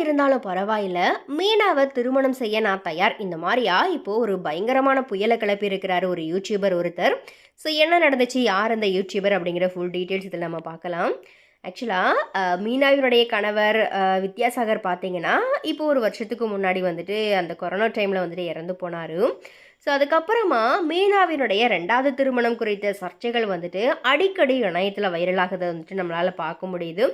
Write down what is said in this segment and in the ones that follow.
இருந்தாலும் பரவாயில்ல. மீனாவை திருமணம் செய்ய நான் தயார். இந்த மாதிரியா? இப்போ ஒரு பயங்கரமான புயலை கிளப்பி இருக்கிறாரு ஒரு யூடியூபர் ஒருத்தர். ஸோ என்ன நடந்துச்சு? யார் அந்த யூடியூபர் அப்படிங்கிற ஃபுல் டீட்டெயில்ஸ் இதில் நம்ம பார்க்கலாம். ஆக்சுவலாக மீனாவினுடைய கணவர் வித்யாசாகர் பார்த்தீங்கன்னா இப்போ ஒரு வருஷத்துக்கு முன்னாடி வந்துட்டு அந்த கொரோனா டைமில் வந்துட்டு இறந்து போனார். ஸோ அதுக்கப்புறமா மீனாவினுடைய ரெண்டாவது திருமணம் குறித்த சர்ச்சைகள் வந்துட்டு அடிக்கடி இணையத்தில் வைரலாகிறத வந்துட்டு நம்மளால் பார்க்க முடியுது.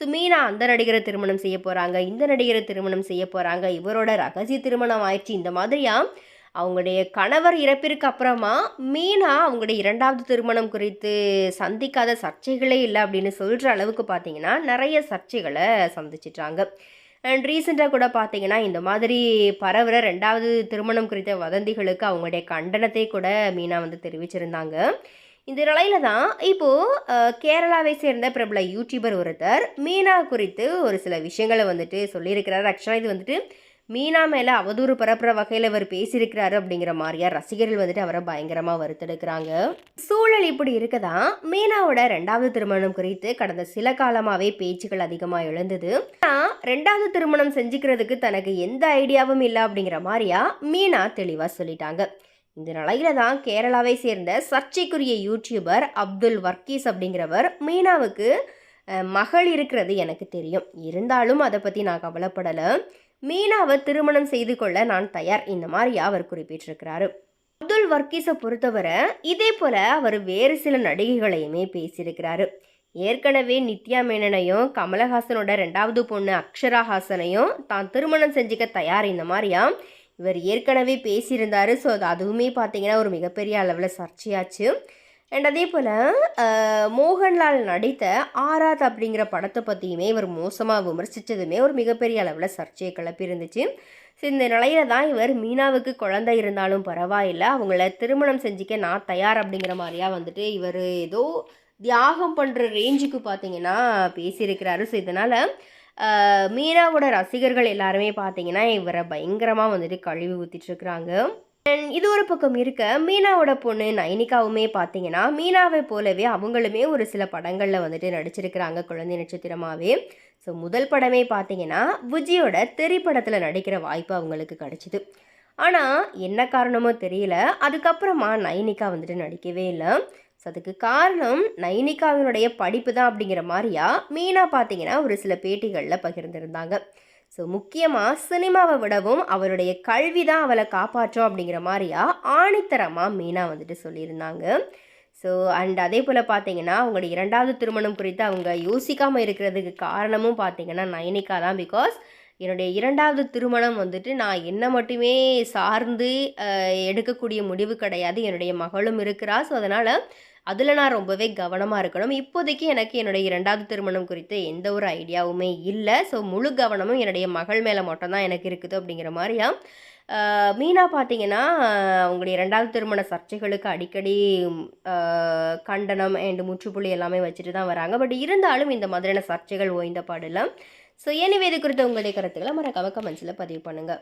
ஸோ மீனா அந்த நடிகரை திருமணம் செய்ய போகிறாங்க இந்த நடிகரை திருமணம் செய்ய போகிறாங்க இவரோட ரகசிய திருமணம் ஆயிடுச்சு இந்த மாதிரியாக அவங்களுடைய கணவர் இறப்பிற்கு அப்புறமா மீனா அவங்களுடைய இரண்டாவது திருமணம் குறித்து சந்திக்காத சர்ச்சைகளே இல்லை அப்படின்னு சொல்கிற அளவுக்கு பார்த்தீங்கன்னா நிறைய சர்ச்சைகளை சந்திச்சிட்டாங்க. அண்ட் ரீசெண்டாக கூட பார்த்தீங்கன்னா இந்த மாதிரி பரவுற ரெண்டாவது திருமணம் குறித்த வதந்திகளுக்கு அவங்களுடைய கண்டனத்தை கூட மீனா வந்து தெரிவிச்சிருந்தாங்க. இந்த நிலையில தான் இப்போது கேரளாவை சேர்ந்த பிரபல யூடியூபர் ஒருத்தர் மீனா குறித்து ஒரு சில விஷயங்களை வந்துட்டு சொல்லியிருக்கிறார். ஆக்சுவலாக இது வந்துட்டு மீனா மேலே அவதூறு பரப்புற வகையில் அவர் பேசியிருக்கிறாரு அப்படிங்கிற மாதிரியா ரசிகர்கள் வந்துட்டு அவரை பயங்கரமாக வருத்தெடுக்கிறாங்க. சூழல் இப்படி இருக்கதா? மீனாவோட ரெண்டாவது திருமணம் குறித்து கடந்த சில காலமாகவே பேச்சுக்கள் அதிகமாக எழுந்தது. ஆனால் ரெண்டாவது திருமணம் செஞ்சுக்கிறதுக்கு தனக்கு எந்த ஐடியாவும் இல்லை அப்படிங்கிற மாதிரியா மீனா தெளிவாக சொல்லிட்டாங்க. இந்த நிலையில தான் கேரளாவை சேர்ந்த சர்ச்சைக்குரிய யூடியூபர் அப்துல் வர்க்கீஸ் அப்படிங்கிறவர் மீனாவுக்கு மகள் இருக்கிறது எனக்கு தெரியும். இருந்தாலும் அதை பற்றி நான் கவலைப்படலை. மீனாவை திருமணம் செய்து கொள்ள நான் தயார். இந்த மாதிரி அவர் குறிப்பிட்டிருக்கிறாரு. அப்துல் வர்க்கீஸை பொறுத்தவரை இதே போல அவர் வேறு சில நடிகைகளையுமே பேசியிருக்கிறாரு. ஏற்கனவே நித்யா மேனனையும் கமலஹாசனோட ரெண்டாவது பொண்ணு அக்ஷரா ஹாசனையும் தான் திருமணம் செஞ்சுக்க தயார். இந்த மாதிரியா இவர் ஏற்கனவே பேசியிருந்தாரு. ஸோ அது அதுவுமே பார்த்தீங்கன்னா ஒரு மிகப்பெரிய அளவில் சர்ச்சையாச்சு. அண்ட் அதே போல் மோகன்லால் நடித்த ஆராத் அப்படிங்கிற படத்தை பற்றியுமே இவர் மோசமாக விமர்சித்ததுமே ஒரு மிகப்பெரிய அளவில் சர்ச்சையை கிளப்பி இருந்துச்சு ஸோ இந்த நிலையில தான் இவர் மீனாவுக்கு குழந்தை இருந்தாலும் பரவாயில்ல அவங்கள திருமணம் செஞ்சுக்க நான் தயார் அப்படிங்கிற மாதிரியா வந்துட்டு இவர் ஏதோ தியாகம் பண்ணுற ரேஞ்சுக்கு பார்த்தீங்கன்னா பேசியிருக்கிறாரு. ஸோ இதனால் மீனாவோட ரசிகர்கள் எல்லாருமே பார்த்தீங்கன்னா இவரை பயங்கரமாக வந்துட்டு கழுவி ஊற்றிட்டுருக்குறாங்க இது ஒரு பக்கம் இருக்க. மீனாவோட பொண்ணு நைனிகாவுமே பார்த்தீங்கன்னா மீனாவை போலவே அவங்களுமே ஒரு சில படங்களில் வந்துட்டு நடிச்சிருக்கிறாங்க குழந்தை நட்சத்திரமாகவே ஸோ முதல் படமே பார்த்தீங்கன்னா விஜயோட திரைப்படத்தில் நடிக்கிற வாய்ப்பு அவங்களுக்கு கிடச்சிது. ஆனால் என்ன காரணமோ தெரியல. அதுக்கப்புறமா நைனிகா வந்துட்டு நடிக்கவே இல்லை. ஸோ அதுக்கு காரணம் நைனிகாவினுடைய படிப்பு தான் அப்படிங்கிற மாதிரியா மீனா பார்த்தீங்கன்னா ஒரு சில பேட்டிகளில் பகிர்ந்திருந்தாங்க. ஸோ முக்கியமாக சினிமாவை விடவும் அவருடைய கல்வி தான் அவளை காப்பாற்றும் அப்படிங்கிற மாதிரியா ஆணித்தரமாக மீனா வந்துட்டு சொல்லியிருந்தாங்க. ஸோ அண்ட் அதே போல் பார்த்தீங்கன்னா அவங்களுடைய இரண்டாவது திருமணம் குறித்து அவங்க யோசிக்காமல் இருக்கிறதுக்கு காரணமும் பார்த்தீங்கன்னா நயனிகா தான் பிகாஸ் என்னுடைய இரண்டாவது திருமணம் வந்துட்டு நான் என்ன மட்டுமே சார்ந்து எடுக்கக்கூடிய முடிவு கிடையாது. என்னுடைய மகளும் இருக்கிறா. ஸோ அதனால் அதில் நான் ரொம்பவே கவனமாக இருக்கணும். இப்போதைக்கு எனக்கு என்னுடைய இரண்டாவது திருமணம் குறித்து எந்த ஒரு ஐடியாவுமே இல்லை. ஸோ முழு கவனமும் என்னுடைய மகள் மேலே மட்டும்தான் எனக்கு இருக்குது அப்படிங்கிற மாதிரியா? மீனா பார்த்தீங்கன்னா அவங்களுடைய இரண்டாவது திருமண சர்ச்சைகளுக்கு அடிக்கடி கண்டனம் அண்ட் முற்றுப்புள்ளி எல்லாமே வச்சுட்டு தான் வராங்க. பட் இருந்தாலும் இந்த மாதிரியான சர்ச்சைகள் ஓய்ந்த பாடலாம் ஸோ ஏன் இது குறித்த உங்களுடைய கருத்துக்களை மறக்காம கமெண்ட்ஸில் பதிவு பண்ணுங்கள்